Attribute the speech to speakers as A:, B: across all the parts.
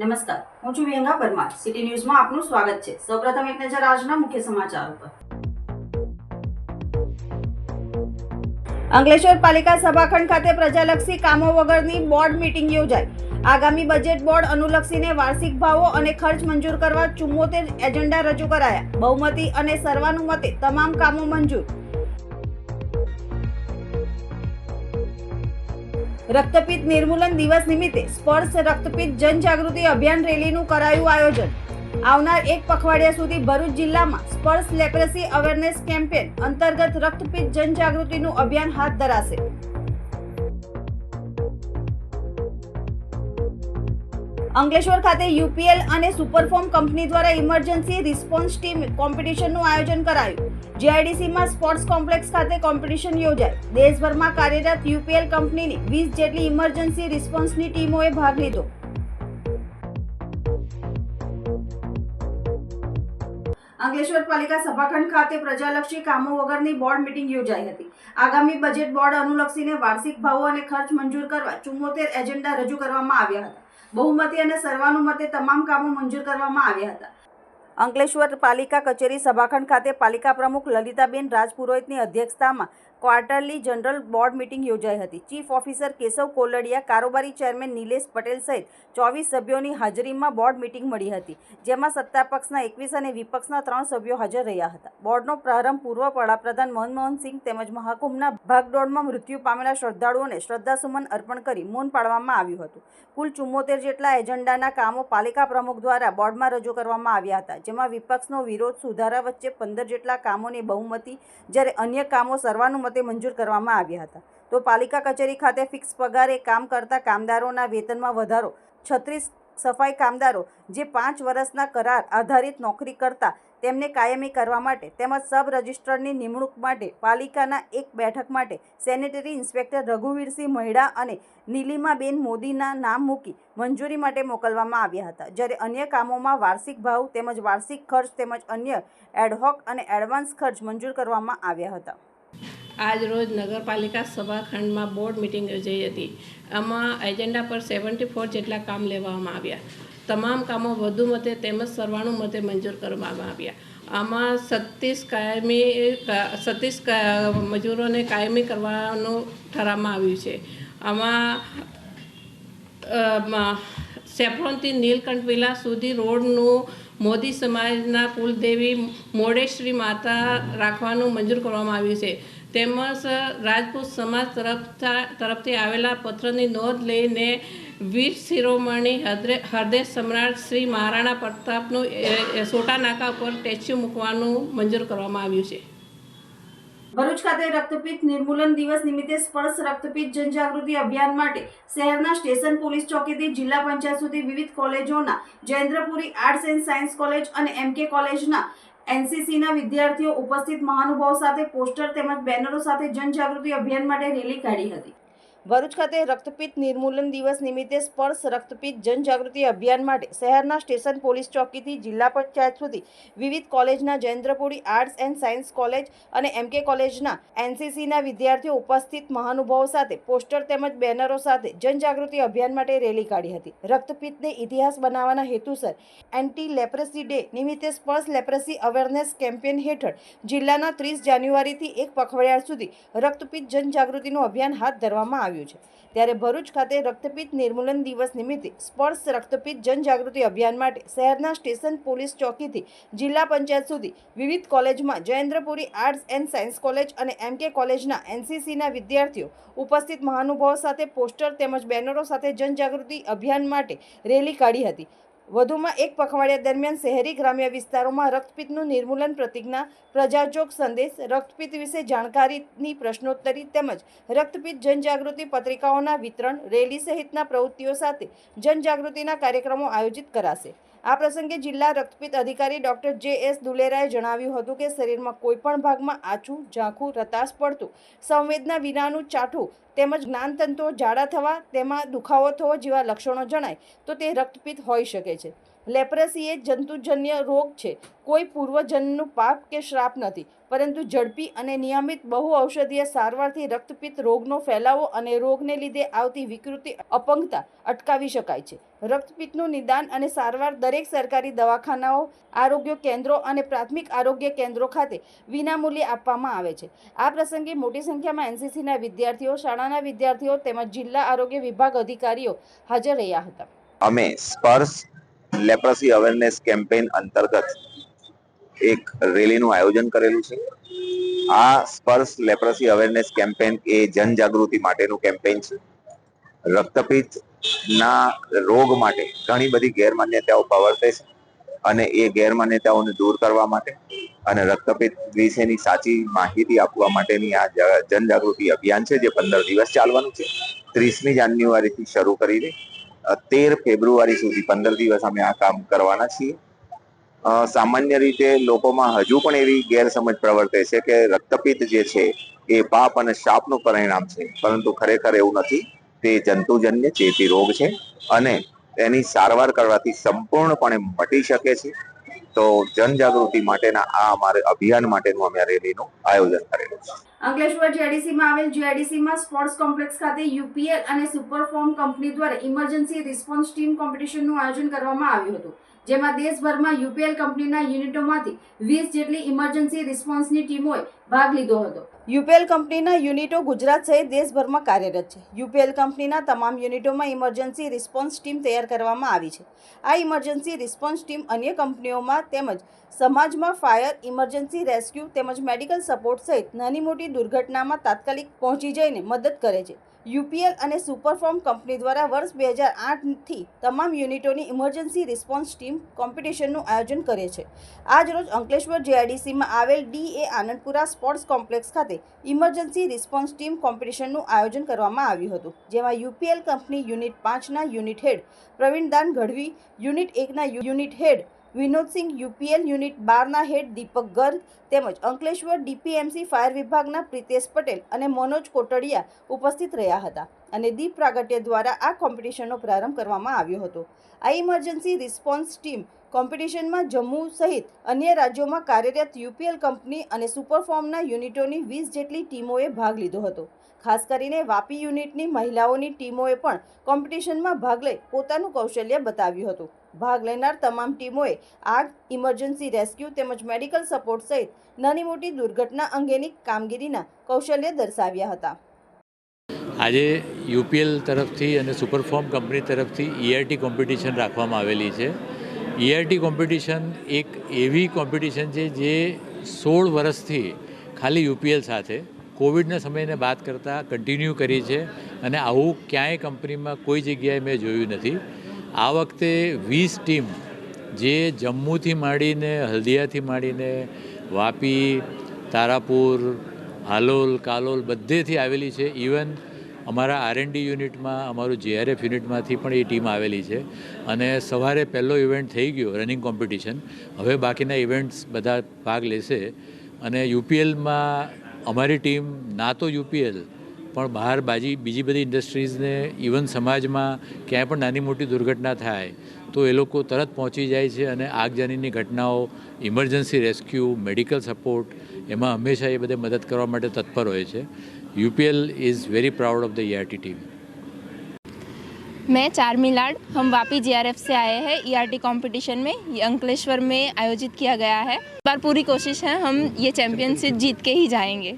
A: નમસ્કાર, હું છું વિહંગા પરમાર સિટી ન્યૂઝમાં આપનું સ્વાગત છે. સૌપ્રથમ એક નજર આજના મુખ્ય સમાચાર ઉપર. અંકલેશ્વર પાલિકા સભાખંડ ખાતે પ્રજાલક્ષી કામો વગરની બોર્ડ મીટિંગ યોજાઈ. આગામી બજેટ બોર્ડ અનુલક્ષીને વાર્ષિક ભાવો અને ખર્ચ મંજૂર કરવા ચુમ્મોતેર એજન્ડા રજૂ કરાયા. બહુમતી અને સર્વાનુમતે તમામ કામો મંજૂર. રક્તપિત્ત નિર્મૂલન દિવસ નિમિત્તે સ્પર્શ રક્તપિત્ત જનજાગૃતિ અભિયાન રેલીનું કરાયું આયોજન. આવનાર એક પખવાડિયા સુધી ભરૂચ જિલ્લામાં સ્પર્શ લેપ્રેસી અવેરનેસ કેમ્પેન અંતર્ગત રક્તપિત્ત જનજાગૃતિનું અભિયાન હાથ ધરાશે. અંકલેશ્વર ખાતે યુપીએલ અને સુપરફોર્મ કંપની દ્વારા ઇમરજન્સી રિસ્પોન્સ ટીમ કોમ્પિટિશનનું આયોજન કરાયું. જીઆઈડીસીમાં સ્પોર્ટ્સ કોમ્પ્લેક્સ ખાતે કોમ્પિટિશન યોજાઈ દેશભરમાં કાર્યરત યુપીએલ કંપનીની વીસ જેટલી ઇમરજન્સી રિસ્પોન્સની ટીમોએ ભાગ લીધો. અંકલેશ્વર પાલિકા સભાખંડ ખાતે પ્રજાલક્ષી કામો વગરની બોર્ડ મિટિંગ યોજાઈ હતી. આગામી બજેટ બોર્ડ અનુલક્ષીને વાર્ષિક ભાવો અને ખર્ચ મંજૂર કરવા ચુમ્મોતેર એજન્ડા રજૂ કરવામાં આવ્યા હતા. બહુમતી અને સર્વાનુમતે તમામ કામો મંજૂર કરવામાં આવ્યા હતા. અંકલેશ્વર પાલિકા કચેરી સભાખંડ ખાતે પાલિકા પ્રમુખ લલિતાબેન રાજપુરોહિતની અધ્યક્ષતામાં ક્વાર્ટરલી જનરલ બોર્ડ મિટિંગ યોજાઈ હતી. ચીફ ઓફિસર કેશવ કોલડિયા, કારોબારી ચેરમેન નિલેશ પટેલ સહિત ચોવીસ સભ્યોની હાજરીમાં બોર્ડ મિટિંગ મળી હતી, જેમાં સત્તાપક્ષના એકવીસ અને વિપક્ષના ત્રણ સભ્યો હાજર રહ્યા હતા. બોર્ડનો પ્રારંભ પૂર્વ વડાપ્રધાન મનમોહન સિંહ તેમજ મહાકુંભના ભાગદોડમાં મૃત્યુ પામેલા શ્રદ્ધાળુઓને શ્રદ્ધાસુમન અર્પણ કરી મૌન પાડવામાં આવ્યું હતું. કુલ ચુમ્મોતેર જેટલા એજન્ડાના કામો પાલિકા પ્રમુખ દ્વારા બોર્ડમાં રજૂ કરવામાં આવ્યા હતા, જેમાં વિપક્ષનો વિરોધ સુધારા વચ્ચે પંદર જેટલા કામોને બહુમતી, જ્યારે અન્ય કામો સર્વાનુમતે મંજૂર કરવામાં આવ્યા હતા. તો પાલિકા કચેરી ખાતે ફિક્સ પગારે કામ કરતા કામદારોના વેતનમાં વધારો. છત્રીસ સફાઈ કામદારો જે પાંચ વર્ષના કરાર આધારિત નોકરી કરતા તેમને કાયમી કરવા માટે તેમજ સબ રજિસ્ટ્રારની નિમણૂક માટે પાલિકાના એક બેઠક માટે સેનેટરી ઇન્સ્પેક્ટર રઘુવીરસિંહ મહિડા અને નીલિમાબેન મોદીના નામ મૂકી મંજૂરી માટે મોકલવામાં આવ્યા હતા. જ્યારે અન્ય કામોમાં વાર્ષિક ભાવ તેમજ વાર્ષિક ખર્ચ તેમજ અન્ય એડહોક અને એડવાન્સ ખર્ચ મંજૂર કરવામાં આવ્યા હતા.
B: આજ રોજ નગરપાલિકા સભાખંડમાં બોર્ડ મિટિંગ યોજાઈ હતી. આમાં એજન્ડા પર સેવન્ટી ફોર જેટલા કામ લેવામાં આવ્યા. તમામ કામો વધુ મતે તેમજ સર્વાણુ મતે મંજૂર કરવામાં આવ્યા. આમાં સત્તીસ કાયમી, સત્તીસ મજૂરોને કાયમી કરવાનું ઠરાવવામાં આવ્યું છે. આમાં સેફ્રોનથી નીલકંઠ વિલા સુધી રોડનું મોદી સમાજના કુલદેવી મોડેશ્વરી માતા રાખવાનું મંજૂર કરવામાં આવ્યું છે. તેમજ રાજપૂત સમાજ તરફ તરફથી આવેલા પત્રની નોંધ લઈને વીર શિરોમણી હૃદય સમ્રાટ શ્રી મહારાણા પ્રતાપનું સોટા નાકા પર સ્ટેચ્યુ મૂકવાનું મંજૂર કરવામાં આવ્યું છે.
A: ભરૂચ ખાતે રક્તપિત નિર્મૂલન દિવસ નિમિત્તે સ્પર્શ રક્તપિત જનજાગૃતિ અભિયાન માટે શહેરના સ્ટેશન પોલીસ ચોકીથી જિલ્લા પંચાયત સુધી વિવિધ કોલેજોના Jayendrapuri arts and science college અને એમકે કોલેજના એનસીસીના વિદ્યાર્થીઓ ઉપસ્થિત મહાનુભાવો સાથે પોસ્ટર તેમજ બેનરો સાથે જનજાગૃતિ અભિયાન માટે રેલી કાઢી હતી. ભરૂચ ખાતે રક્તપિત્ત નિર્મૂલન દિવસ નિમિત્તે સ્પર્શ રક્તપિત્ત જનજાગૃતિ અભિયાન માટે શહેરના સ્ટેશન પોલીસ ચોકીથી જિલ્લા પંચાયત સુધી વિવિધ કોલેજના Jayendrapuri arts and science college અને એમકે કોલેજના એનસીસીના વિદ્યાર્થીઓ ઉપસ્થિત મહાનુભાવો સાથે પોસ્ટર તેમજ બેનરો સાથે જનજાગૃતિ અભિયાન માટે રેલી કાઢી હતી. રક્તપિત્તને ઇતિહાસ બનાવવાના હેતુસર એન્ટી લેપ્રેસી ડે નિમિત્તે સ્પર્શ લેપ્રેસી અવેરનેસ કેમ્પેન હેઠળ જિલ્લાના ત્રીસ જાન્યુઆરીથી એક પખવાડિયા સુધી રક્તપિત્ત જનજાગૃતિનું અભિયાન હાથ ધરવામાં આવ્યું. છે. ત્યારે ભરૂચ ખાતે રક્તપિત્ત નિર્મૂલન દિવસ નિમિત્તે સ્પર્શ રક્તપિત્ત જનજાગૃતિ અભિયાન માટે શહેરના સ્ટેશન પોલીસ ચોકીથી જિલ્લા પંચાયત સુધી વિવિધ કોલેજમાં Jayendrapuri arts and science college અને એમકે કોલેજના એનસીસીના વિદ્યાર્થીઓ ઉપસ્થિત મહાનુભાવો સાથે પોસ્ટર તેમજ બેનરો સાથે જનજાગૃતિ અભિયાન માટે રેલી કાઢી હતી. વધુમાં એક પખવાડિયા દરમિયાન શહેરી ગ્રામ્ય વિસ્તારોમાં રક્તપિત્તનું નિર્મૂલન પ્રતિજ્ઞા, પ્રજાજોગ સંદેશ રક્તપિત્ત વિશે જાણકારીની પ્રશ્નોત્તરી તેમજ રક્તપિત્ત જનજાગૃતિ પત્રિકાઓના વિતરણ, રેલી સહિતના પ્રવૃત્તિઓ સાથે જનજાગૃતિના કાર્યક્રમો આયોજિત કરાશે. આ પ્રસંગે જિલ્લા રક્તપિત અધિકારી ડોક્ટર જે એસ દુલેરાએ જણાવ્યું હતું કે શરીરમાં કોઈપણ ભાગમાં આછું, ઝાંખું, રતાશ પડતું, સંવેદના વિનાનું ચાઠું તેમજ જ્ઞાનતંતુઓ જાડા થવા, તેમાં દુખાવો થવો જેવા લક્ષણો જણાય તો તે રક્તપિત હોઈ શકે છે. લેપ્રસી એ જંતુજન્ય રોગ છે. કોઈ પૂર્વજન્મનું પાપ કે શ્રાપ નથી. પરંતુ ઝડપી અને નિયમિત બહુ ઔષધીય સારવારથી રક્તપિત્ત રોગનો ફેલાવો અને રોગને લીધે આવતી વિકૃતિ, અપંગતા અટકાવી શકાય છે. રક્તપિત્તનું નિદાન અને સારવાર દરેક સરકારી દવાખાનાઓ, આરોગ્ય કેન્દ્રો અને પ્રાથમિક આરોગ્ય કેન્દ્રો ખાતે વિનામૂલ્યે આપવામાં આવે છે. આ પ્રસંગે મોટી સંખ્યામાં એનસીસીના વિદ્યાર્થીઓ, શાળાના વિદ્યાર્થીઓ તેમજ જિલ્લા આરોગ્ય વિભાગ અધિકારીઓ હાજર રહ્યા હતા.
C: અમે સ્પર્શ લેપ્રસી અવેરનેસ કેમ્પેઇન અંતર્ગત એક રેલીનું આયોજન કરેલું છે. આ સ્પર્શ લેપ્રસી અવેરનેસ કેમ્પેઇન એ જનજાગૃતિ માટેનું કેમ્પેઇન છે. રક્તપિત્ત ના રોગ માટે ઘણી બધી ગેરમાન્યતાઓ પ્રવર્તે છે અને એ ગેરમાન્યતાઓને દૂર કરવા માટે અને રક્તપિત વિશેની સાચી માહિતી આપવા માટેની આ જનજાગૃતિ અભિયાન છે, જે પંદર દિવસ ચાલવાનું છે. ત્રીસમી જાન્યુઆરીથી શરૂ કરીને તેર ફેબ્રુઆરી સુધી પંદર દિવસ અમે આ કામ કરવાના છીએ. સામાન્ય રીતે લોકોમાં હજુ પણ એવી ગેરસમજ પ્રવર્તે છે કે રક્તપિત્ત જે છે એ પાપ અને શાપનું પરિણામ છે. પરંતુ ખરેખર એવું નથી. તે જંતુજન્ય ચેપી રોગ છે અને તેની સારવાર કરવાથી સંપૂર્ણપણે મટી શકે છે. તો જનજાગૃતિ માટેના આ અમારે અભિયાન માટેનું અમે રેલીનું આયોજન કરેલું છે.
A: અંકલેશ્વર જીઆઈડીસીમાં આવેલ જીઆઈડીસીમાં સ્પોર્ટ્સ કોમ્પ્લેક્સ ખાતે યુપીએલ અને સુપરફોર્મ કંપની દ્વારા ઇમરજન્સી રિસ્પોન્સ ટીમ કોમ્પિટિશનનું આયોજન કરવામાં આવ્યું હતું. જેમાં દેશભરમાં યુપીએલ કંપનીના યુનિટોમાંથી વીસ જેટલી ઇમરજન્સી રિસ્પોન્સની ટીમોએ ભાગ લીધો હતો. યુપીએલ કંપનીના યુનિટો ગુજરાત સહિત દેશભરમાં કાર્યરત છે. યુપીએલ કંપનીના તમામ યુનિટોમાં ઇમરજન્સી રિસ્પોન્સ ટીમ તૈયાર કરવામાં આવી છે. આ ઇમરજન્સી રિસ્પોન્સ ટીમ અન્ય કંપનીઓમાં તેમજ સમાજમાં ફાયર ઇમરજન્સી રેસ્ક્યુ તેમજ મેડિકલ સપોર્ટ સહિત નાની મોટી દુર્ઘટનામાં તાત્કાલિક પહોંચી જઈને મદદ કરે છે. યુપીએલ અને સુપરફોર્મ કંપની દ્વારા વર્ષ બે હજાર આઠથી તમામ યુનિટોની ઇમરજન્સી રિસ્પોન્સ ટીમ કોમ્પિટિશનનું આયોજન કરે છે. આજ રોજ અંકલેશ્વર જેઆઈડીસીમાં આવેલ D A Anandpura sports complex ખાતે ઇમરજન્સી રિસ્પોન્સ ટીમ કોમ્પિટિશનનું આયોજન કરવામાં આવ્યું હતું, જેમાં યુપીએલ કંપની યુનિટ પાંચના unit head Pravindan Gadhvi, unit એકના unit head Vinodsinh UPL unit બારના હેડ દીપક ગર્ગ તેમજ અંકલેશ્વર ડીપીએમસી ફાયર વિભાગના પ્રિતેશ પટેલ અને મનોજ કોટડિયા ઉપસ્થિત રહ્યા હતા અને દીપ પ્રાગટ્ય દ્વારા આ કોમ્પિટિશનનો પ્રારંભ કરવામાં આવ્યો હતો. આ ઇમરજન્સી રિસ્પોન્સ ટીમ કોમ્પિટિશનમાં જમ્મુ સહિત અન્ય રાજ્યોમાં કાર્યરત યુપીએલ કંપની અને સુપરફોર્મના યુનિટોની વીસ જેટલી ટીમોએ ભાગ લીધો હતો. ખાસ કરીને વાપી યુનિટની મહિલાઓની ટીમોએ પણ કોમ્પિટિશનમાં ભાગ લઈ પોતાનું કૌશલ્ય બતાવ્યું હતું. ભાગ લેનાર તમામ ટીમોએ આગ, ઇમરજન્સી રેસ્ક્યુ તેમજ મેડિકલ સપોર્ટ સહિત નાની મોટી દુર્ઘટના અંગેની કામગીરીના કૌશલ્ય દર્શાવ્યા હતા.
D: આજે યુપીએલ તરફથી અને સુપરફોર્મ કંપની તરફથી ઈઆરટી કોમ્પિટિશન રાખવામાં આવેલી છે. ઈઆરટી કોમ્પિટિશન એક એવી કોમ્પિટિશન છે જે સોળ વર્ષથી ખાલી યુપીએલ સાથે કોવિડના સમયને બાદ કરતાં કન્ટિન્યુ કરી છે અને આવું ક્યાંય કંપનીમાં કોઈ જગ્યાએ મેં જોયું નથી. આ વખતે વીસ ટીમ જે જમ્મુથી માંડીને, હલ્દિયાથી માંડીને, વાપી, તારાપુર, હાલોલ, કાલોલ બધેથી આવેલી છે. ઇવન અમારા આરએનડી યુનિટમાં, અમારું જેઆરએફ યુનિટમાંથી પણ એ ટીમ આવેલી છે. અને સવારે પહેલો ઇવેન્ટ થઈ ગયો, રનિંગ કોમ્પિટિશન. હવે બાકીના ઇવેન્ટ્સ બધા ભાગ લેશે. અને યુપીએલમાં અમારી ટીમ, ના તો યુપીએલ પણ બહાર બાજી બીજી બધી ઇન્ડસ્ટ્રીઝને ઇવન સમાજમાં ક્યાંય પણ નાની મોટી દુર્ઘટના થાય તો એ લોકો તરત પહોંચી જાય છે અને આગજાનીની ઘટનાઓ ઇમરજન્સી રેસ્ક્યુ મેડિકલ સપોર્ટ એમાં હંમેશા એ બધે મદદ કરવા માટે તત્પર હોય છે UPL is very proud of the ERT team
E: मैं चारमी लाड हम वापी जीआरएफ से आए हैं ईआरटी कंपटीशन में ये अंकलेश्वर में आयोजित किया गया है इस बार पूरी कोशिश है हम ये चैम्पियनशिप जीत के ही जाएंगे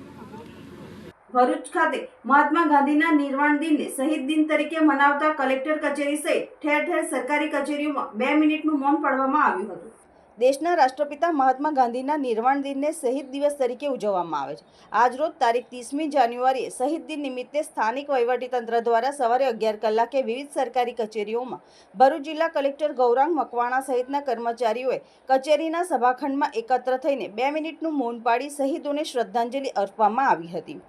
A: ભરૂચ ખાતે મહાત્મા ગાંધીના નિર્વાણ દિનને શહીદ દિન તરીકે મનાવતા કલેક્ટર કચેરી સહિત ઠેર ઠેર સરકારી કચેરીઓમાં બે મિનિટનું મૌન પાડવામાં આવ્યું હતું. દેશના રાષ્ટ્રપિતા મહાત્મા ગાંધીના નિર્વાણ દિનને શહીદ દિવસ તરીકે ઉજવવામાં આવે છે. આજરોજ તારીખ ત્રીસમી જાન્યુઆરીએ શહીદ દિન નિમિત્તે સ્થાનિક વહીવટીતંત્ર દ્વારા સવારે અગિયાર કલાકે વિવિધ સરકારી કચેરીઓમાં ભરૂચ જિલ્લા કલેક્ટર ગૌરાંગ મકવાણા સહિતના કર્મચારીઓએ કચેરીના સભાખંડમાં એકત્ર થઈને બે મિનિટનું મૌન પાડી શહીદોને શ્રદ્ધાંજલિ અર્પવામાં આવી હતી.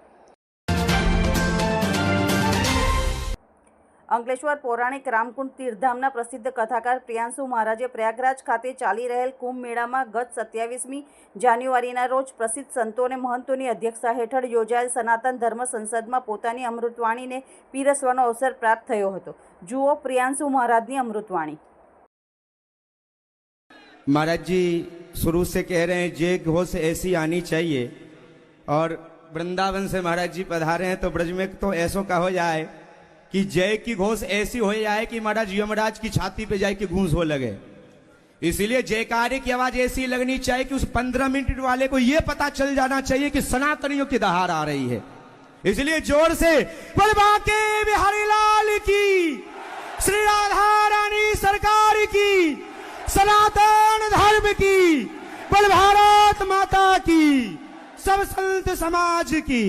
A: અંકલેશ્વર પૌરાણિક રામકુંડ તીર્થધામના પ્રસિદ્ધ કથાકાર પ્રિયાંશુ મહારાજે પ્રયાગરાજ ખાતે ચાલી રહેલ કુંભ મેળામાં ગત સત્યાવીસમી જાન્યુઆરીના રોજ પ્રસિદ્ધ સંતો અને મહંતોની અધ્યક્ષતા હેઠળ યોજાયેલ સનાતન ધર્મ સંસદમાં પોતાની અમૃતવાણીને પીરસવાનો અવસર પ્રાપ્ત થયો હતો જુઓ પ્રિયાંશુ મહારાજની અમૃતવાણી
F: महाराज जी शुरू से कह रहे हैं जे घोष ऐसी आनी चाहिए और वृंदावन से महाराज जी पधारे हैं तो ब्रज में तो ऐसो का हो जाए कि जय की घोष ऐसी हो जाए कि महाराज यमराज की छाती पे जाए कि घूस हो लगे। इसलिए जयकारे की आवाज़ ऐसी लगनी चाहिए कि उस पंद्रह मिनट वाले को यह पता चल जाना चाहिए कि सनातनियों की दहार आ रही है। इसलिए ज़ोर से के बिहारी लाल की, श्री राधा रानी सरकार की, सनातन धर्म की, बल भारत माता की, सब संत समाज की।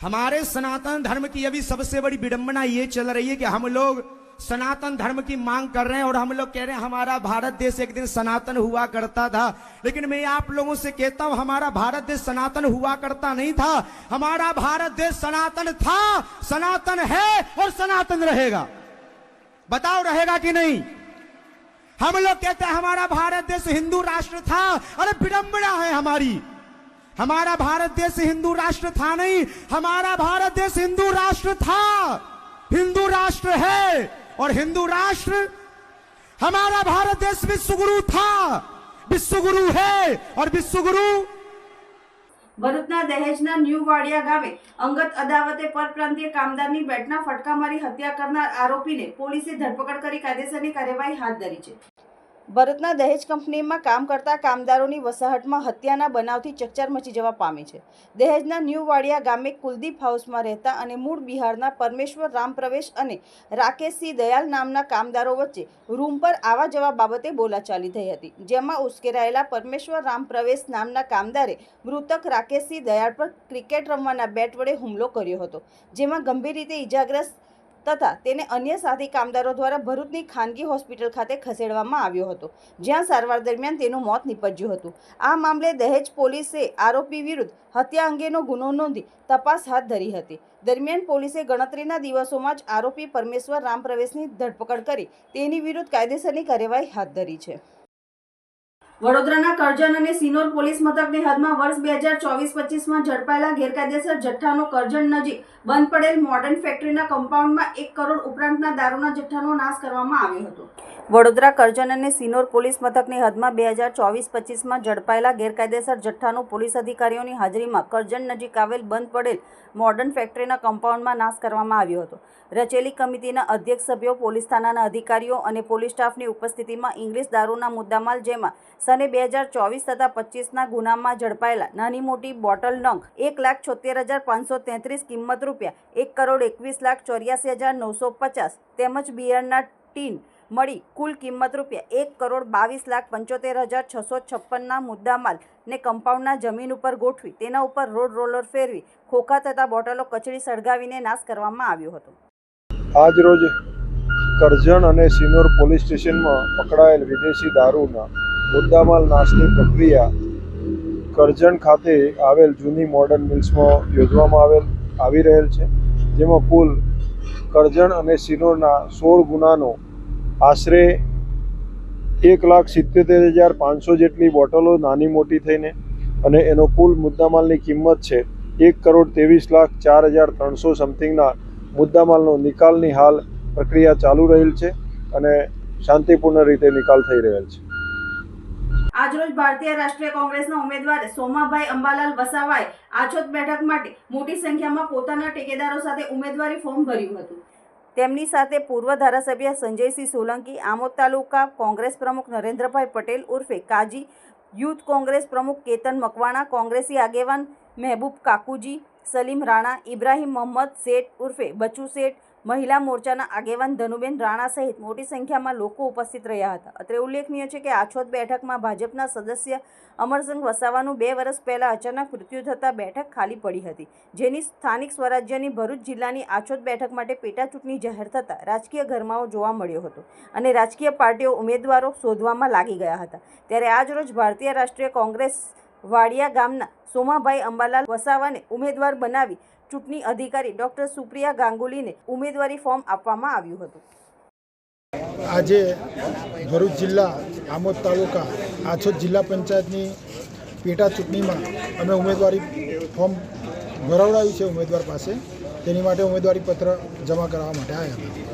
F: हमारे सनातन धर्म की अभी सबसे बड़ी विडंबना ये चल रही है कि हम लोग सनातन धर्म की मांग कर रहे हैं और हम लोग कह रहे हैं, हमारा भारत देश एक दिन सनातन हुआ करता था। लेकिन मैं आप लोगों से कहता हूँ, हमारा भारत देश सनातन हुआ करता नहीं था। हमारा भारत देश सनातन था, सनातन है और सनातन रहेगा। बताओ, रहेगा कि नहीं? हम लोग कहते हैं, हमारा भारत देश हिंदू राष्ट्र था अरे विडंबना है हमारी। हमारा भारत देश हिंदू राष्ट्र था नहीं हमारा भारत देश हिंदू राष्ट्र था हिंदू राष्ट्र है और हिंदू राष्ट्र हमारा भारत देश विश्वगुरु था विश्वगुरु है और विश्वगुरु
A: ભરૂચના દહેજના ન્યૂ વાડિયા ગામે અંગત અદાવતે પરપ્રાંતીય કામદારની બેટના ફટકા મારી હત્યા કરનાર આરોપીને પોલીસે ધરપકડ કરી કાયદેસરની કાર્યવાહી હાથ ધરી છે ભરૂચના દહેજ કંપનીમાં કામ કરતા કામદારોની વસાહતમાં હત્યાના બનાવથી ચકચાર મચી જવા પામી છે. દહેજના ન્યૂ વાડિયા ગામે કુલદીપ હાઉસમાં રહેતા અને મૂળ બિહારના પરમેશ્વર રામ પ્રવેશ અને રાકેશસિંહ દયાલ નામના કામદારો વચ્ચે રૂમ પર આવા જવા બાબતે બોલાચાલી થઈ હતી, જેમાં ઉશ્કેરાયેલા પરમેશ્વર રામ પ્રવેશ નામના કામદારે મૃતક રાકેશસિંહ દયાળ પર ક્રિકેટ રમવાના બેટ વડે હુમલો કર્યો હતો, જેમાં ગંભીર રીતે ઈજાગ્રસ્ત તથા તેને અન્ય સાથી કામદારો દ્વારા ભરૂચની ખાનગી હોસ્પિટલ ખાતે ખસેડવામાં આવ્યો હતો, જ્યાં સારવાર દરમિયાન તેનું મોત નીપજ્યું હતું. આ મામલે દહેજ પોલીસે આરોપી વિરુદ્ધ હત્યા અંગેનો ગુનો નોંધી તપાસ હાથ ધરી હતી. દરમિયાન પોલીસે ગણતરીના દિવસોમાં જ આરોપી પરમેશ્વર રામ પ્રવેશની ધરપકડ કરી તેની વિરુદ્ધ કાયદેસરની કાર્યવાહી હાથ ધરી છે. વડોદરાના કરજણ અને સિનોર પોલીસ મથકની હદમાં વર્ષ બે હજાર ચોવીસ પચીસમાં ઝડપાયેલા ગેરકાયદેસર જથ્થાનો કરજણ નજીક બંધ પડેલ મોડર્ન ફેક્ટરીના કમ્પાઉન્ડમાં એક કરોડ ઉપરાંતના દારૂના જથ્થાનો નાશ કરવામાં આવ્યો હતો. વડોદરા કરજણ અને સિનોર પોલીસ મથકની હદમાં બે હજાર ચોવીસ પચીસમાં ઝડપાયેલા ગેરકાયદેસર જથ્થાનો પોલીસ અધિકારીઓની હાજરીમાં કરજણ નજીક આવેલ બંધ પડેલ મોડર્ન ફેક્ટરીના કમ્પાઉન્ડમાં નાશ કરવામાં આવ્યો હતો. રચેલી કમિટીના અધ્યક્ષ સભ્યો, પોલીસ થાનાના અધિકારીઓ અને પોલીસ સ્ટાફની ઉપસ્થિતિમાં ઇંગ્લિશ દારૂના મુદ્દામાલ જેમાં સને બે હજાર ચોવીસ તથા પચીસના ગુનામાં ઝડપાયેલા નાની મોટી બોટલ નંગ એક લાખ છોતેર હજાર પાંચસો તેત્રીસ કિંમત રૂપિયા, એક કરોડ એકવીસ લાખ ચોર્યાસી હજાર નવસો પચાસ તેમજ બિયરના ટીન મળી કુલ કિંમત રૂપિયા એક કરોડ બાવીસ લાખ પંચોતેર હજાર છસો છપ્પનના મુદ્દામાલ ને કમ્પાઉન્ડના જમીન ઉપર ગોઠવી તેના ઉપર રોડ રોલર ફેરવી ખોખા તથા બોટલો કચડી સળગાવીને નાશ કરવામાં આવ્યો હતો.
G: આજ રોજ કરજણ અને સિનોર પોલીસ સ્ટેશનમાં પકડાયેલ વિદેશી દારૂના મુદ્દામાલ નાશની પ્રક્રિયા કરજણ ખાતે આવેલ જૂની મોડર્ન મિલ્સમાં યોજવામાં આવેલ, આવી રહેલ છે. જેમાં કુલ કરજણ અને સિનોરના સોળ ગુનાનો આશરે એક લાખ સિત્તેર હજાર પાંચસો જેટલી બોટલો નાની મોટી થઈને અને એનો કુલ મુદ્દામાલની કિંમત છે એક કરોડ ત્રેવીસ લાખ ચાર હજાર ત્રણસો સમથિંગના મુદ્દામાલનો નિકાલની હાલ પ્રક્રિયા ચાલુ રહેલ છે અને શાંતિપૂર્ણ રીતે નિકાલ થઈ રહેલ છે.
A: આજરોજ ભારતીય રાષ્ટ્રીય કોંગ્રેસના ઉમેદવાર સોમાભાઈ અંબાલાલ વસાવાએ આછોદ બેઠક માટે મોટી સંખ્યામાં પોતાના ટેકેદારો સાથે ઉમેદવારી ફોર્મ ભર્યું હતું. તેમની સાથે પૂર્વ ધારાસભ્ય સંજયસિંહ સોલંકી, આમોદ તાલુકા કોંગ્રેસ પ્રમુખ નરેન્દ્રભાઈ પટેલ ઉર્ફે કાજી, યુથ કોંગ્રેસ પ્રમુખ કેતન મકવાણા, કોંગ્રેસી આગેવાન મહેબૂબ કાકુજી, સલીમ રાણા, ઇબ્રાહીમ મોહમ્મદ શેઠ ઉર્ફે બચુ શેઠ મહિલા મોરચાના આગેવાન ધનુબેન રાણા સહિત મોટી સંખ્યામાં લોકો ઉપસ્થિત રહ્યા હતા. અત્રે ઉલ્લેખનીય છે કે આછોદ બેઠકમાં ભાજપના સદસ્ય અમરસંઘ વસાવાનું બે વર્ષ પહેલાં અચાનક મૃત્યુ થતાં બેઠક ખાલી પડી હતી. જેની સ્થાનિક સ્વરાજ્યની ભરૂચ જિલ્લાની આછોદ બેઠક માટે પેટાચૂંટણી જાહેર થતાં રાજકીય ગરમાવો જોવા મળ્યો હતો અને રાજકીય પાર્ટીઓ ઉમેદવારો શોધવામાં લાગી ગયા હતા. ત્યારે આજરોજ ભારતીય રાષ્ટ્રીય કોંગ્રેસ વાડિયા ગામના સોમાભાઈ અંબાલાલ વસાવાને ઉમેદવાર બનાવી ચૂંટણી અધિકારી ડોક્ટર સુપ્રિયા ગાંગુલીને ઉમેદવારી ફોર્મ આપવામાં આવ્યું હતું.
H: આજે ભરૂચ જિલ્લા આમોદ તાલુકા આછોદ જિલ્લા પંચાયતની પેટા ચૂંટણીમાં અમે ઉમેદવારી ફોર્મ ભરાવડાવ્યું છે ઉમેદવાર પાસે. તેની માટે ઉમેદવારી પત્ર જમા કરાવવા માટે આવ્યા હતા.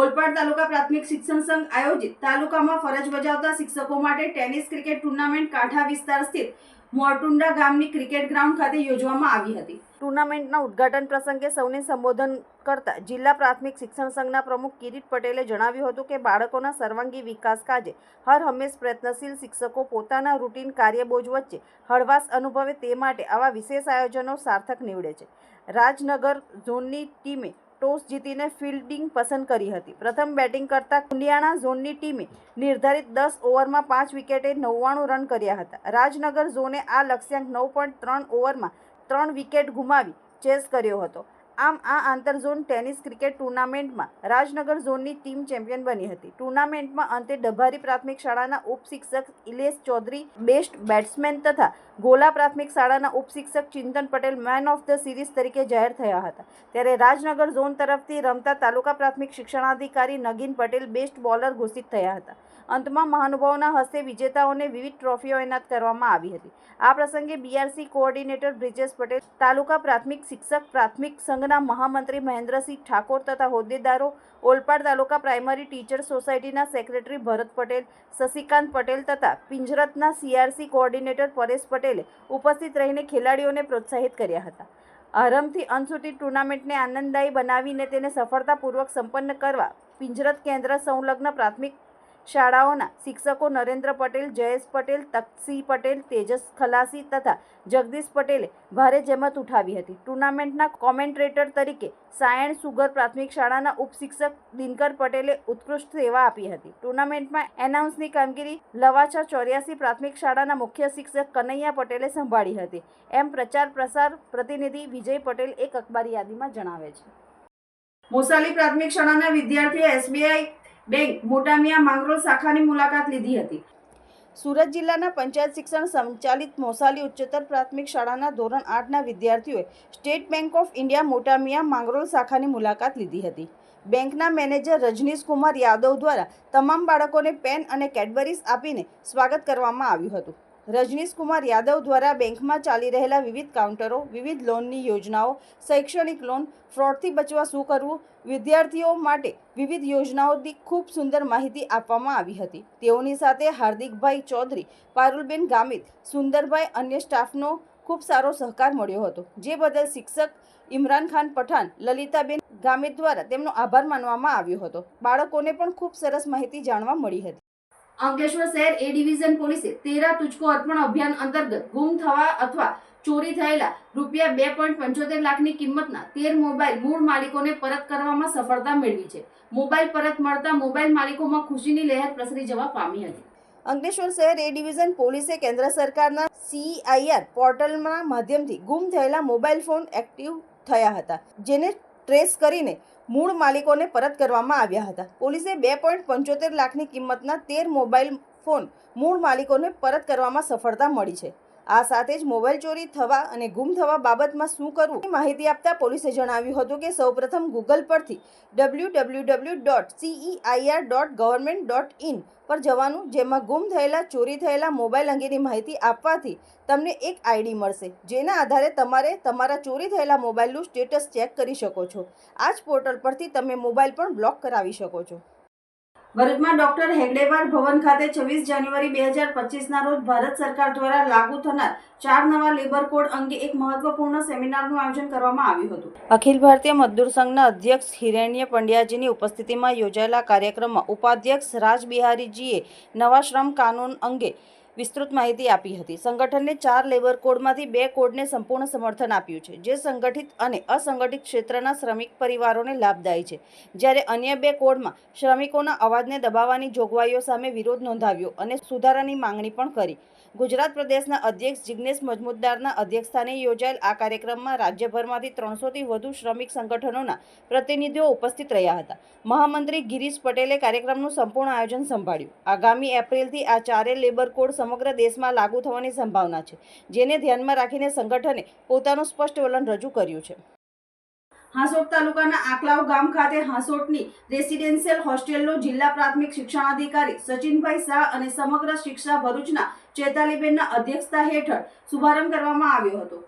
A: ઓલપાડ તાલુકા પ્રાથમિક શિક્ષણ સંઘ આયોજિત તાલુકામાં ફરજ બજાવતા શિક્ષકો માટે ટેનિસ ક્રિકેટ ટુર્નામેન્ટ કાંઠા વિસ્તાર સ્થિત મોરટુંડા ગામની ક્રિકેટ ગ્રાઉન્ડ ખાતે યોજવામાં આવી હતી. ટુર્નામેન્ટના ઉદ્ઘાટન પ્રસંગે સૌને સંબોધન કરતા જિલ્લા પ્રાથમિક શિક્ષણ સંઘના પ્રમુખ કિરીટ પટેલે જણાવ્યું હતું કે બાળકોના સર્વાંગી વિકાસ કાજે હર હંમેશ પ્રયત્નશીલ શિક્ષકો પોતાના રૂટીન કાર્યબોજ વચ્ચે હળવાશ અનુભવે તે માટે આવા વિશેષ આયોજનો સાર્થક નીવડે છે. રાજનગર ઝોનની ટીમે ટોસ જીતીને ફિલ્ડિંગ પસંદ કરી હતી. પ્રથમ બેટિંગ કરતા કુંડિયાણા ઝોનની ટીમે નિર્ધારિત દસ ઓવરમાં પાંચ વિકેટે નવ્વાણું રન કર્યા હતા. રાજનગર ઝોને આ લક્ષ્યાંક નવ પોઈન્ટ ત્રણ ઓવરમાં ત્રણ વિકેટ ગુમાવી ચેસ કર્યો હતો. આમ આ આંતરઝોન ટેનિસ ક્રિકેટ ટુર્નામેન્ટમાં રાજનગર ઝોનની ટીમ ચેમ્પિયન બની હતી. ટુર્નામેન્ટમાં અંતે ડભારી પ્રાથમિક શાળાના ઉપશિક્ષક ઇલેશ ચૌધરી, બેસ્ટ બેટ્સમેન તથા ગોલા પ્રાથમિક શાળાના ઉપશિક્ષક Chintan Patel man of the series તરીકે જાહેર થયા હતા. ત્યારે રાજનગર ઝોન તરફથી રમતા તાલુકા પ્રાથમિક શિક્ષણાધિકારી નગીન પટેલ બેસ્ટ બોલર ઘોષિત થયા હતા. અંતમાં મહાનુભાવોના હસ્તે વિજેતાઓને વિવિધ ટ્રોફીઓ એનાત કરવામાં આવી હતી. આ પ્રસંગે બીઆરસી કોઓર્ડિનેટર બ્રિજેશ પટેલ, તાલુકા પ્રાથમિક શિક્ષક પ્રાથમિક સંઘના મહામંત્રી મહેન્દ્રસિંહ ઠાકોર તથા હોદ્દેદારો, ઓલપાડ તાલુકા પ્રાઇમરી ટીચર સોસાયટીના સેક્રેટરી ભરત પટેલ, શશિકાંત પટેલ તથા પિંજરતના સીઆરસી કોઓર્ડિનેટર પરેશ પટેલે ઉપસ્થિત રહીને ખેલાડીઓને પ્રોત્સાહિત કર્યા હતા. આરંભથી અંત સુધી ટુર્નામેન્ટને આનંદદાયી બનાવીને તેને સફળતાપૂર્વક સંપન્ન કરવા, પિંજરત કેન્દ્ર સંલગ્ન પ્રાથમિક શાળાઓના શિક્ષકો નરેન્દ્ર પટેલ, જયેશ પટેલ, તકસી પટેલ, તેજસ ખલાસી તથા જગદીશ પટેલે ભારે જહેમત ઉઠાવી હતી. ટુર્નામેન્ટના કોમેન્ટ્રેટર તરીકે સાયણ સુગર પ્રાથમિક શાળાના ઉપશિક્ષક દિનકર પટેલે ઉત્કૃષ્ટ સેવા આપી હતી. ટુર્નામેન્ટમાં એનાઉન્સની કામગીરી લવાછા ચોર્યાસી પ્રાથમિક શાળાના મુખ્ય શિક્ષક કનૈયા પટેલે સંભાળી હતી. એમ પ્રચાર પ્રસાર પ્રતિનિધિ વિજય પટેલ એક અખબારી યાદીમાં જણાવે છે. મોસાલી પ્રાથમિક શાળાના વિદ્યાર્થીઓ એસબીઆઈ બેંક મોટામિયા માંગરોળ શાખાની મુલાકાત લીધી હતી. સુરત જિલ્લાના પંચાયત શિક્ષણ સંચાલિત મોસાલી ઉચ્ચતર પ્રાથમિક શાળાના ધોરણ આઠના વિદ્યાર્થીઓએ State Bank of India Motamiya Mangrol શાખાની મુલાકાત લીધી હતી. બેંકના મેનેજર રજનીશ કુમાર યાદવ દ્વારા તમામ બાળકોને પેન અને કેડબરીઝ આપીને સ્વાગત કરવામાં આવ્યું હતું. રજનીશ કુમાર યાદવ દ્વારા બેંકમાં ચાલી રહેલા વિવિધ કાઉન્ટરો, વિવિધ લોનની યોજનાઓ, શૈક્ષણિક લોન, ફ્રોડથી બચવા શું કરવું, વિદ્યાર્થીઓ માટે વિવિધ યોજનાઓની ખૂબ સુંદર માહિતી આપવામાં આવી હતી. તેઓની સાથે હાર્દિકભાઈ ચૌધરી, પારુલબેન ગામિત, સુંદરભાઈ અન્ય સ્ટાફનો ખૂબ સારો સહકાર મળ્યો હતો. જે બદલ શિક્ષક ઇમરાન ખાન પઠાણ, લલિતાબેન ગામિત દ્વારા તેમનો આભાર માનવામાં આવ્યો હતો. બાળકોને પણ ખૂબ સરસ માહિતી જાણવા મળી હતી. અંકલેશ્વર શહેર એ ડિવિઝન પોલીસે તેરા તુચકો અર્પણ અભિયાન અંતર્ગત ગુમ થવા અથવા ચોરી થયેલા રૂપિયા બે પોઈન્ટ પંચોતેર લાખની કિંમતના તેર મોબાઈલ મૂળ માલિકોને પરત કરવામાં સફળતા મેળવી છે. મોબાઈલ પરત મળતા મોબાઈલ માલિકોમાં ખુશીની લહેર પ્રસરી જવા પામી હતી. અંકલેશ્વર શહેર એ ડિવિઝન પોલીસે કેન્દ્ર સરકારના સીઆઈઆર પોર્ટલના માધ્યમથી ગુમ થયેલા મોબાઈલ ફોન એક્ટિવ થયા હતા, જેને ટ્રેસ કરીને મૂળ માલિકોને પરત કરવામાં આવ્યા હતા. પોલીસે બે પોઈન્ટ પંચોતેર લાખની કિંમતના તેર મોબાઈલ ફોન મૂળ માલિકોને પરત કરવામાં સફળતા મળી છે. આ સાથે જ મોબાઈલ ચોરી થવા અને ગુમ થવા બાબતમાં શું કરવું માહિતી આપતા પોલીસે જણાવ્યું હતું કે સૌપ્રથમ ગૂગલ પરથી W W W dot CEIR dot government dot in પર જવાનું, જેમાં ગુમ થયેલા, ચોરી થયેલા મોબાઈલ અંગેની માહિતી આપવાથી તમને એક આઈડી મળશે, જેના આધારે તમારે તમારા ચોરી થયેલા મોબાઈલનું સ્ટેટસ ચેક કરી શકો છો. આ જ પોર્ટલ પરથી તમે મોબાઈલ પણ બ્લોક કરાવી શકો છો. ભરૂચમાં ડોક્ટર હેગડેવાર ભવન ખાતે છવ્વીસ જાન્યુઆરી બે હજાર પચીસના રોજ ભારત સરકાર દ્વારા લાગુ થનાર ચાર નવા લેબર કોડ અંગે એક મહત્વપૂર્ણ સેમિનારનું આયોજન કરવામાં આવ્યું હતું. અખિલ ભારતીય મજદૂર સંઘના અધ્યક્ષ હિરણ્ય પંડ્યાજીની ઉપસ્થિતિમાં યોજાયેલા કાર્યક્રમમાં ઉપાધ્યક્ષ રાજબિહારીજીએ નવા શ્રમ કાનૂન અંગે વિસ્તૃત માહિતી આપી હતી. સંગઠનને ચાર લેબર કોડમાંથી બે કોડને સંપૂર્ણ સમર્થન આપ્યું છે, જે સંગઠિત અને અસંગઠિત ક્ષેત્રના શ્રમિક પરિવારોને લાભદાયી છે. જ્યારે અન્ય બે કોડમાં શ્રમિકોના અવાજને દબાવવાની જોગવાઈઓ સામે વિરોધ નોંધાવ્યો અને સુધારાની માંગણી પણ કરી. ગુજરાત પ્રદેશના અધ્યક્ષ જિજ્ઞેશ મજમુદારના અધ્યક્ષસ્થાને યોજાયેલ આ કાર્યક્રમમાં રાજ્યભરમાંથી ત્રણસોથી વધુ શ્રમિક સંગઠનોના પ્રતિનિધિઓ ઉપસ્થિત રહ્યા હતા. મહામંત્રી ગિરીશ પટેલે કાર્યક્રમનું સંપૂર્ણ આયોજન સંભાળ્યું. આગામી એપ્રિલથી આ ચારે લેબર કોડ સમગ્ર દેશમાં લાગુ થવાની સંભાવના છે, જેને ધ્યાનમાં રાખીને સંગઠને પોતાનું સ્પષ્ટ વલણ રજૂ કર્યું છે. હાંસોટ તાલુકાના આકલાવ ગામ ખાતે હાંસોટની રેસિડેન્શિયલ હોસ્ટેલનો જિલ્લા પ્રાથમિક શિક્ષણાધિકારી સચિનભાઈ શાહ અને સમગ્ર શિક્ષા ભરૂચના ચેતાલીબેનના અધ્યક્ષતા હેઠળ શુભારંભ કરવામાં આવ્યો હતો.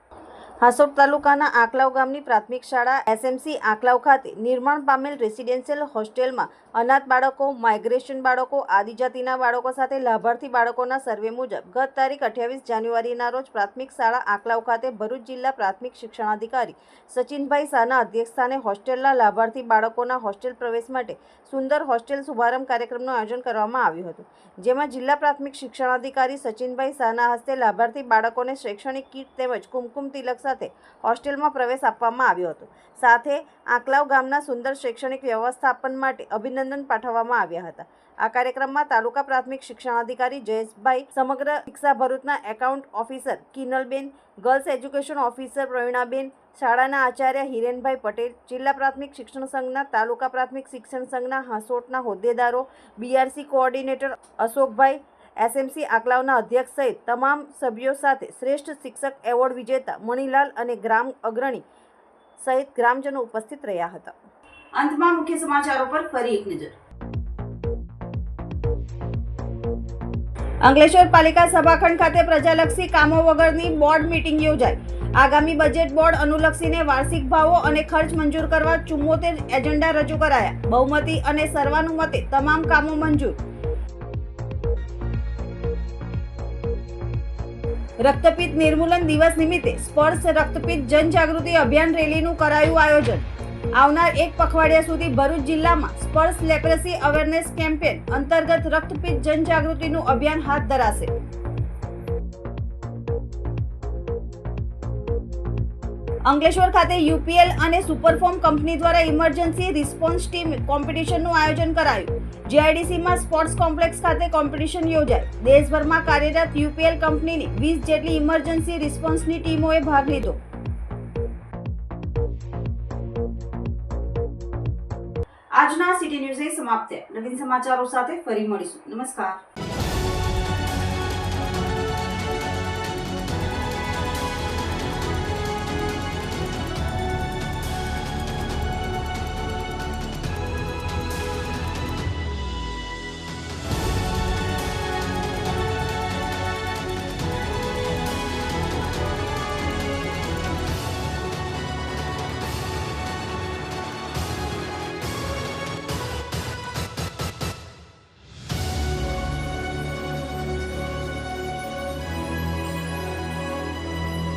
A: હાસોટ તાલુકાના આકલાવ ગામની પ્રાથમિક શાળા એસએમસી આંકલાવ ખાતે નિર્માણ પામેલ રેસિડેન્શિયલ હોસ્ટેલમાં અનાથ બાળકો, માઇગ્રેશન બાળકો, આદિજાતિના બાળકો સાથે લાભાર્થી બાળકોના સર્વે મુજબ ગત તારીખ અઠ્યાવીસ જાન્યુઆરીના રોજ પ્રાથમિક શાળા આકલાવ ખાતે ભરૂચ જિલ્લા પ્રાથમિક શિક્ષણાધિકારી સચિનભાઈ શાહના અધ્યક્ષસ્થાને હોસ્ટેલના લાભાર્થી બાળકોના હોસ્ટેલ પ્રવેશ માટે સુંદર હોસ્ટેલ શુભારંભ કાર્યક્રમનું આયોજન કરવામાં આવ્યું હતું. જેમાં જિલ્લા પ્રાથમિક શિક્ષણાધિકારી સચિનભાઈ શાહના હસ્તે લાભાર્થી બાળકોને શૈક્ષણિક કીટ તેમજ કુમકુમ તિલક સાથે હોસ્ટેલમાં પ્રવેશ આપવામાં આવ્યો હતો. સાથે આંકલાવ ગામના સુંદર શૈક્ષણિક વ્યવસ્થાપન માટે અભિનંદન પાઠવવામાં આવ્યા હતા. આ કાર્યક્રમમાં તાલુકા પ્રાથમિક શિક્ષણાધિકારી જયેશભાઈ, સમગ્ર શિક્ષા ભરૂચના account officer Kinalben, girls education officer Pravinaben, શાળાના આચાર્ય હિરેનભાઈ પટેલ, જિલ્લા પ્રાથમિક શિક્ષણ સંઘના તાલુકા પ્રાથમિક શિક્ષણ સંઘના હાંસોટના હોદ્દેદારો, બીઆરસી કોઓર્ડિનેટર અશોકભાઈ એસએમસી આકલાવના અધ્યક્ષ સહિત તમામ સભ્યો સાથે શ્રેષ્ઠ શિક્ષક એવોર્ડ વિજેતા મણિલાલ અને ગ્રામ અગ્રણી સહિત ગ્રામજનો ઉપસ્થિત રહ્યા હતા. અંતમાં મુખ્ય સમાચારો પર ફરી એક નજર. અંકલેશ્વર પાલિકા સભાખંડ ખાતે પ્રજાલક્ષી કામો વગરની બોર્ડ મીટિંગ યોજાઈ. આગામી બજેટ બોર્ડ અનુલક્ષીને વાર્ષિક ભાવો અને ખર્ચ મંજૂર કરવા ચુમ્મોતેર એજન્ડા રજૂ કરાયા. બહુમતી અને સર્વાનુમતે તમામ કામો મંજૂર. રક્તપિત્ત નિર્મૂલન દિવસ નિમિત્તે સ્પર્શ રક્તપિત્ત જનજાગૃતિ અભિયાન રેલીનું કરાયું આયોજન. આવનાર એક પખવાડિયા સુધી ભરૂચ જિલ્લામાં સ્પર્શ લેપ્રેસી અવેરનેસ કેમ્પેન અંતર્ગત રક્તપિત્ત જનજાગૃતિનું અભિયાન હાથ ધરાશે. અંકલેશ્વર ખાતે યુપીએલ અને સુપરફોર્મ કંપની દ્વારા ઇમરજન્સી રિસ્પોન્સ ટીમ કોમ્પિટિશનનું આયોજન કરાયું. જીઆઈડીસીમાં સ્પોર્ટ્સ કોમ્પ્લેક્સ ખાતે કોમ્પિટિશન યોજાઈ દેશભરમાં કાર્યરત યુપીએલ કંપનીની વીસ જેટલી ઇમરજન્સી રિસ્પોન્સની ટીમોએ ભાગ લીધો. આજના સિટી ન્યૂઝ સમાપ્ત નવીન સમાચારો સાથે ફરી મળીશું. નમસ્કાર.